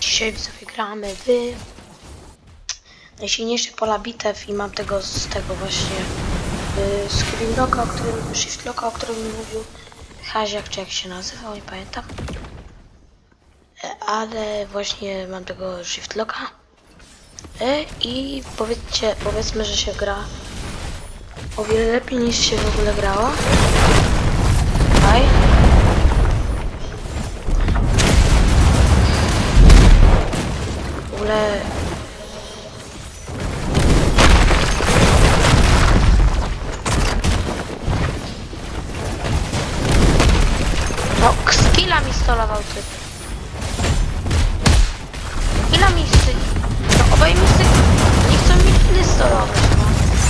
Dzisiaj sobie gramy w najsilniejsze pola bitew i mam tego z tego właśnie y, Screen Locka, o którym, Shift Locka, o którym mówił Haziak, czy jak się nazywał, nie pamiętam. E, Ale właśnie mam tego Shift Locka. E, I powiedzcie, powiedzmy, że się gra o wiele lepiej niż się w ogóle grało. Ogóle No, skilla mi stolował typ. Skilla mi sty... No, obaj mi sty... Nie chcą mi killy stolować, no.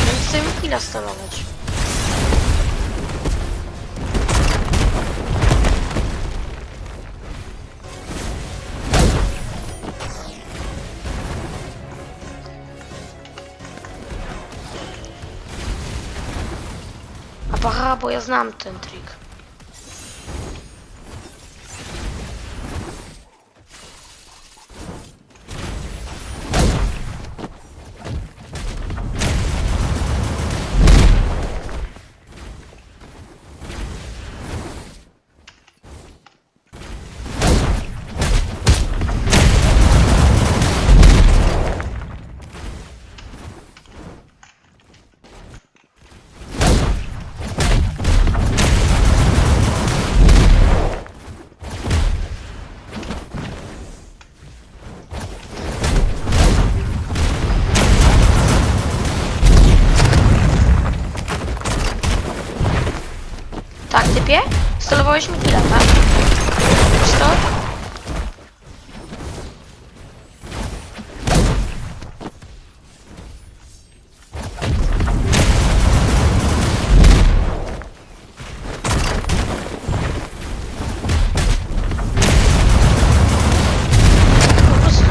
Nie chcą mi killa stolować. Bo ja znam ten trik. Typie? Stolowałeś mi killa, tak? Wiesz to?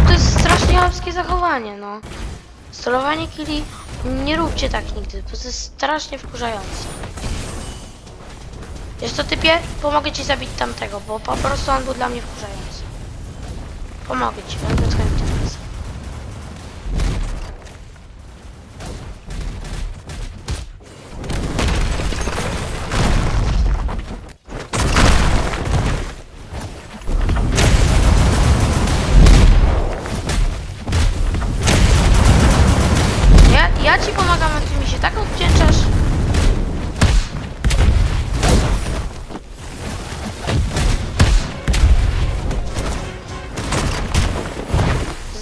To jest strasznie chamskie zachowanie, no. Stolowanie killi nie róbcie tak nigdy, bo to jest strasznie wkurzające. Wiesz co, typie? Pomogę ci zabić tamtego, bo po prostu on był dla mnie wkurzający. Pomogę ci, będę twoim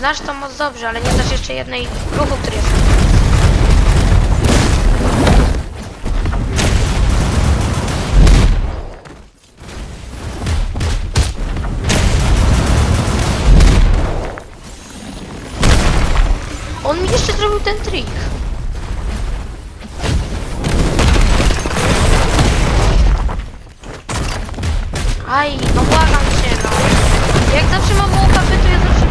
Znasz to moc dobrze, ale nie znasz jeszcze jednej ruchu, który jest. On mi jeszcze zrobił ten trik. Aj, no błagam cię, no. Jak zawsze mam kapy, to ja zawsze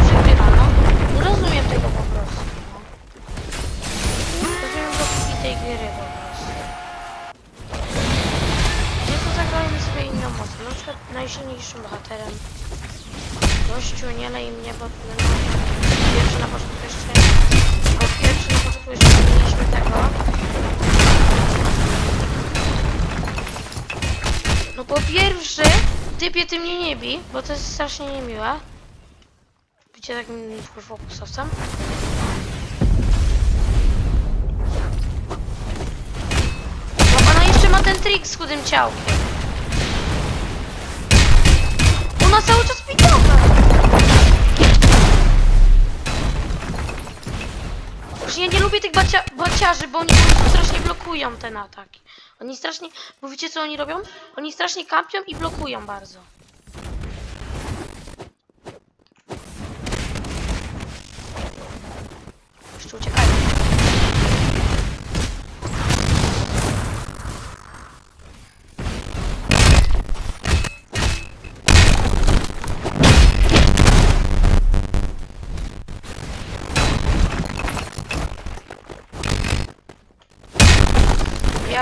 typie ty mnie nie bij, bo to jest strasznie niemiłe. Bycie takim fokusowcem. No ona jeszcze ma ten trik z chudym ciałkiem. Ona cały czas pitowa. Już ja nie lubię tych bacia baciarzy, bo oni strasznie blokują ten atak. Oni strasznie... Bo wiecie co oni robią? Oni strasznie kampią i blokują bardzo. Jeszcze uciekają.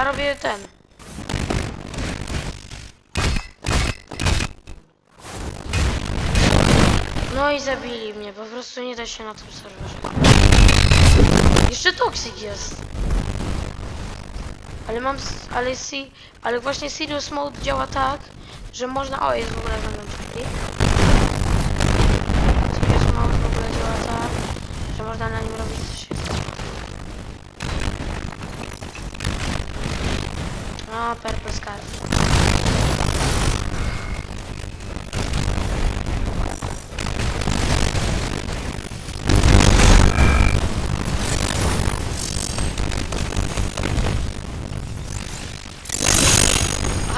Ja robię ten. No i zabili mnie, po prostu nie da się na tym serwerze. Jeszcze toksik jest. Ale mam, ale si, ale właśnie Serious Mode działa tak, że można, o jest w ogóle będą czekli. Serious Mode w ogóle działa tak, że można na nim robić co się chce. A, Purple Scarf.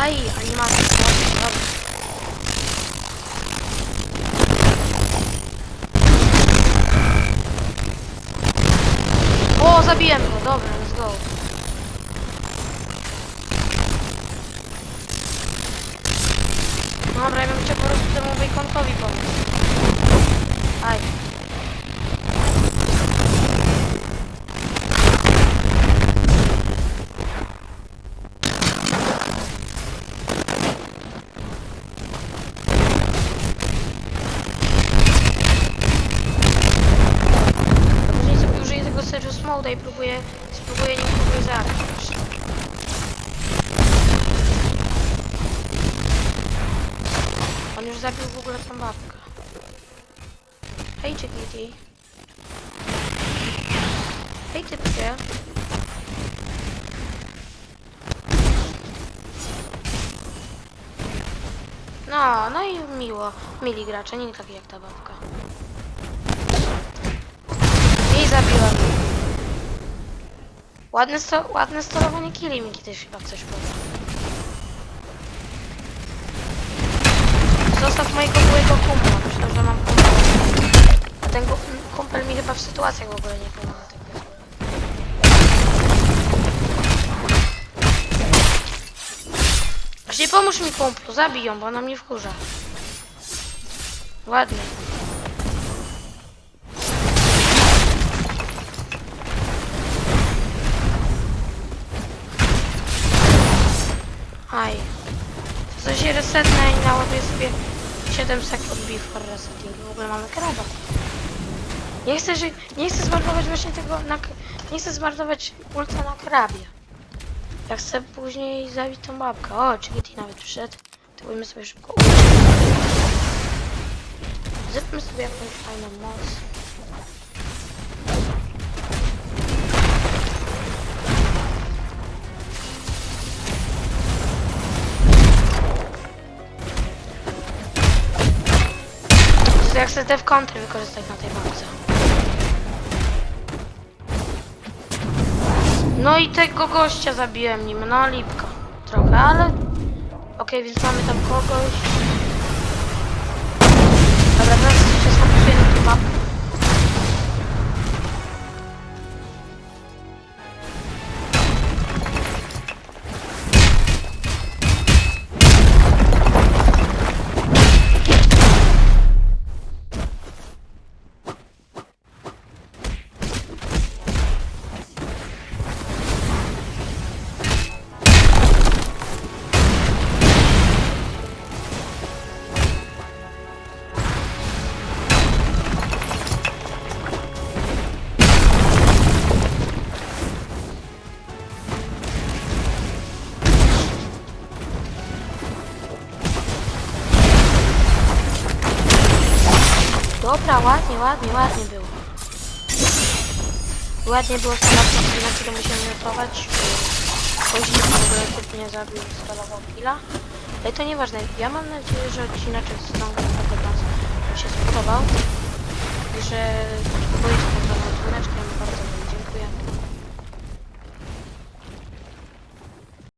Aj, animacja. Dobra. O, zabiłem go, dobra, let's go. Dobra, ja bym chciał po prostu temu baconkowi pomóc. Aj. Później sobie użyję tego Serious Mode'a i próbuję, spróbuję nim kogoś zabić. On już zabił w ogóle tą babkę. Hej, Chickity. Hej, typie. No, no i miło. Mili gracze, nie taki jak ta babka. Ładne, sto ładne sterowanie killi mi kiedyś chyba coś powie. Zostaw mojego byłego kumpla. Myślę, że mam kumpla. A ten kumpel mi chyba w sytuacjach w ogóle nie pomaga. Tak. Właśnie pomóż mi kumplu, zabij ją, bo ona mnie wkurza. Ładnie. Aj. To się resetnę i naładuję sobie 7 sekund before resetting. W ogóle mamy kraba. Nie chcę, że, nie chcę zmarnować właśnie tego na, nie chcę zmarnować ulta na krabie. Ja chcę później zabić tą babkę. O, Chickity nawet przyszedł. Tybujmy sobie szybko. Zróbmy sobie jakąś fajną moc. To jak chcę te w kontry wykorzystać na tej babce. No i tego gościa zabiłem nim, no lipka. Trochę, ale... Okej, więc mamy tam kogoś. ładnie, ładnie, ładnie było. Ładnie było stanowczo, inaczej to musiałem ratować. Później w ogóle typ nie zabił, skalował killa. No Ale to nieważne, ja mam nadzieję, że odcinaczek z tą grą się spodobał. I że boję się tego bardzo lubię.